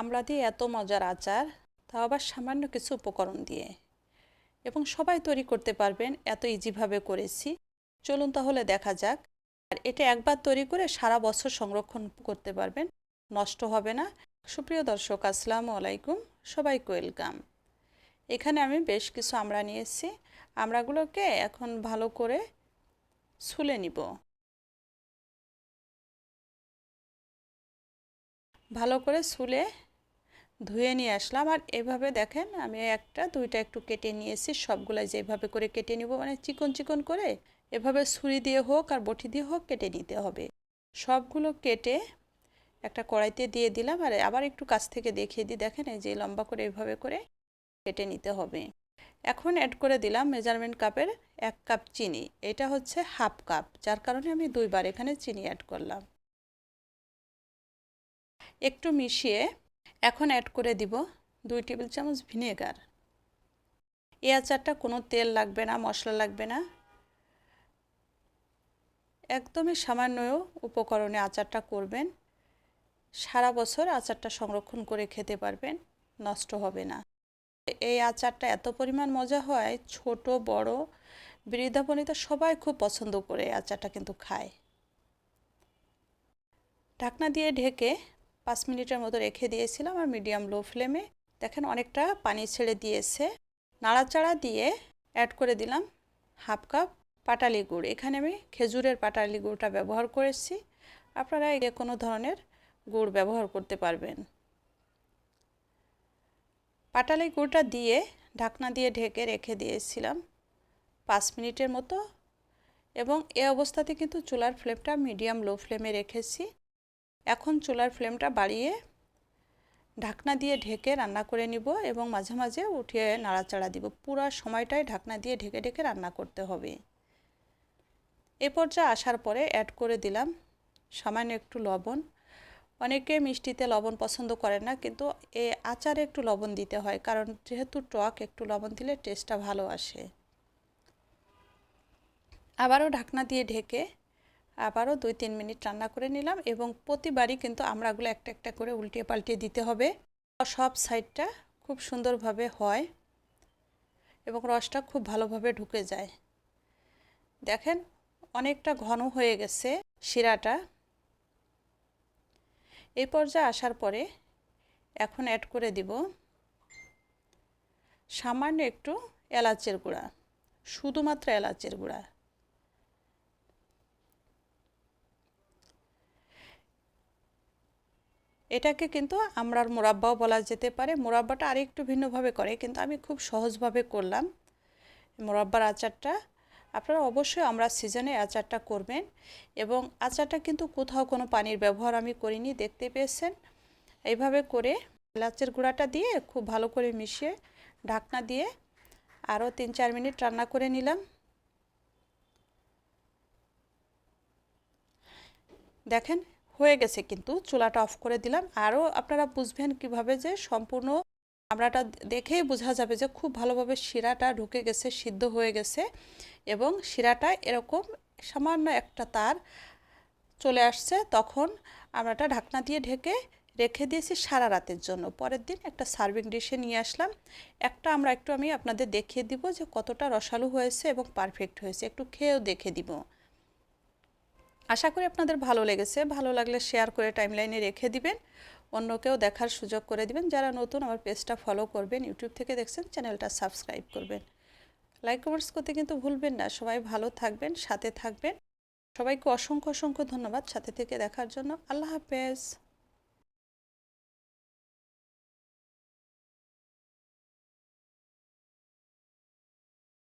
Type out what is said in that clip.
আমরা দিয়ে এত মজার আচার, তাও আবার সামান্য কিছু উপকরণ দিয়ে। এবং সবাই তৈরি করতে পারবেন, এত ইজিভাবে করেছি। চলুন তাহলে দেখা যাক। আর এটা একবার তৈরি করে সারা বছর সংরক্ষণ করতে পারবেন, নষ্ট হবে না। সুপ্রিয় দর্শক, আসসালামু আলাইকুম, সবাইকে ওয়েলকাম। এখানে আমি বেশ কিছু আমরা নিয়েছি। আমড়াগুলোকে এখন ভালো করে ছুলে নিব। ভালো করে ছুলে ধুয়ে নিয়ে আসলাম। আর এভাবে দেখেন আমি একটা, দুইটা একটু কেটে নিয়েছি। সবগুলাই যেভাবে করে কেটে নিব মানে চিকন চিকন করে এভাবে ছুরি দিয়ে হোক আর বটি দিয়ে হোক কেটে নিতে হবে। সবগুলো কেটে একটা কড়াইতে দিয়ে দিলাম। আর আবার একটু কাছ থেকে দেখিয়ে দিই। দেখেন এই যে লম্বা করে এভাবে করে কেটে নিতে হবে। এখন অ্যাড করে দিলাম মেজারমেন্ট কাপের এক কাপ চিনি। এটা হচ্ছে হাফ কাপ যার কারণে আমি দুইবার এখানে চিনি অ্যাড করলাম। একটু মিশিয়ে এখন অ্যাড করে দিব দুই টেবিল চামচ ভিনেগার এই আচারটা কোনো তেল লাগবে না, মশলা লাগবে না। একদমই সামান্য উপকরণে আচারটা করবেন। সারা বছর আচারটা সংরক্ষণ করে খেতে পারবেন, নষ্ট হবে না। এই আচারটা এত পরিমাণ মজা হয়, ছোট, বড় বৃদ্ধাবনিতা সবাই খুব পছন্দ করে আচারটা কিন্তু খায়। ঢাকনা দিয়ে ঢেকে পাঁচ মিনিটের মতো রেখে দিয়েছিলাম আর মিডিয়াম লো ফ্লেমে দেখেন অনেকটা পানি ছেড়ে দিয়েছে। নাড়াচাড়া দিয়ে অ্যাড করে দিলাম হাফ কাপ পাটালি গুড়। এখানে আমি খেজুরের পাটালি গুড়টা ব্যবহার করেছি। আপনারা যে কোনো ধরনের গুড় ব্যবহার করতে পারবেন। পাটালি গুড়টা দিয়ে ঢাকনা দিয়ে ঢেকে রেখে দিয়েছিলাম পাঁচ মিনিটের মতো। এবং এ অবস্থাতে কিন্তু চুলার ফ্লেমটা মিডিয়াম লো ফ্লেমে রেখেছি। এখন চুলার ফ্লেমটা বাড়িয়ে ঢাকনা দিয়ে ঢেকে রান্না করে নিব এবং মাঝে মাঝে উঠিয়ে নাড়াচাড়া দিব। পুরো সময়টাই ঢাকনা দিয়ে ঢেকে ঢেকে রান্না করতে হবে। এ পর্যায়ে আসার পরে অ্যাড করে দিলাম সামান্য একটু লবণ। অনেকে মিষ্টিতে লবণ পছন্দ করে না, কিন্তু এ আচারে একটু লবণ দিতে হয়, কারণ যেহেতু টক, একটু লবণ দিলে টেস্টটা ভালো আসে। আবারও ঢাকনা দিয়ে ঢেকে আবারও দুই, তিন মিনিট রান্না করে নিলাম এবং প্রতিবারই কিন্তু আমরাগুলো একটা একটা করে উল্টিয়ে পাল্টিয়ে দিতে হবে। সব সাইডটা খুব সুন্দরভাবে হয় এবং রসটা খুব ভালোভাবে ঢুকে যায়। দেখেন অনেকটা ঘন হয়ে গেছে শিরাটা। এই পর্যায়ে আসার পরে এখন অ্যাড করে দিব সামান্য একটু এলাচের গুঁড়া, শুধুমাত্র এলাচের গুঁড়া। এটাকে কিন্তু আমরার মোরাব্বাও বলা যেতে পারে। মোরাব্বাটা আরেকটু ভিন্নভাবে করে, কিন্তু আমি খুব সহজভাবে করলাম মোরাব্বার আচারটা। আপনারা অবশ্যই আমরা সিজনে আচারটা করবেন এবং আচারটা কিন্তু কোথাও কোনো পানির ব্যবহার আমি করিনি, দেখতে পেয়েছেন। এইভাবে করে এলাচের গুঁড়াটা দিয়ে খুব ভালো করে মিশিয়ে ঢাকনা দিয়ে আরও তিন চার মিনিট রান্না করে নিলাম। দেখেন হয়ে গেছে। কিন্তু চুলাটা অফ করে দিলাম। আরও আপনারা বুঝবেন কীভাবে যে সম্পূর্ণ আমরাটা দেখেই বোঝা যাবে যে খুব ভালোভাবে শিরাটা ঢুকে গেছে, সিদ্ধ হয়ে গেছে এবং শিরাটা এরকম সামান্য একটা তার চলে আসছে। তখন আমরাটা ঢাকনা দিয়ে ঢেকে রেখে দিয়েছি সারা রাতের জন্য। পরের দিন একটা সার্ভিং ডিশে নিয়ে আসলাম। একটা আমরা একটু আমি আপনাদের দেখিয়ে দিব যে কতটা রসালো হয়েছে এবং পারফেক্ট হয়েছে। একটু খেয়েও দেখে দিব। আশা করি আপনাদের ভালো লেগেছে। ভালো লাগলে শেয়ার করে টাইমলাইনে রেখে দিবেন। অন্যকেও দেখার সুযোগ করে দিবেন। যারা নতুন আমার পেজটা ফলো করবেন ইউটিউব থেকে দেখছেন চ্যানেলটা সাবস্ক্রাইব করবেন। লাইক কমেন্টস করতে কিন্তু ভুলবেন না। সবাই ভালো থাকবেন, সাথে থাকবেন। সবাইকে অসংখ্য অসংখ্য ধন্যবাদ। সাথে থেকে দেখার জন্য আল্লাহ হাফেজ।